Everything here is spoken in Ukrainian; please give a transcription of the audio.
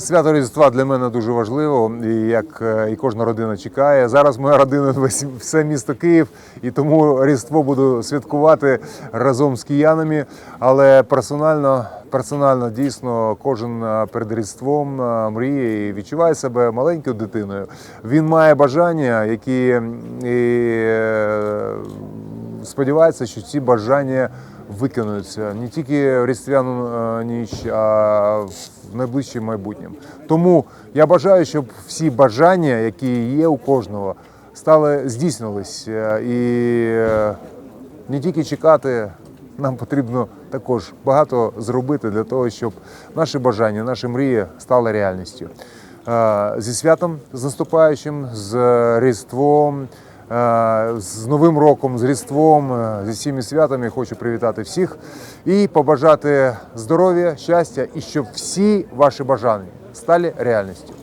Свято Різдва для мене дуже важливо, і як е, і кожна родина чекає. Зараз моя родина все місто Київ, і тому Різдво буду святкувати разом з киянами. Але персонально, персонально дійсно кожен е, перед Різдвом е, мріє і відчуває себе маленькою дитиною. Він має бажання, які і сподівається, що ці бажання виконуються не тільки в різдвяну е, ніч, а в найближчому майбутньому. Тому я бажаю, щоб всі бажання, які є у кожного, стали здійснились. Е, І е, не тільки чекати, нам потрібно також багато зробити для того, щоб наші бажання, наші мрії стали реальністю. Зі святом з наступаючим, з Різдвом. Е, З Новим роком, з Різдвом, е, зі всіми святами хочу привітати всіх і побажати здоров'я, щастя, і щоб всі ваші бажання стали реальністю.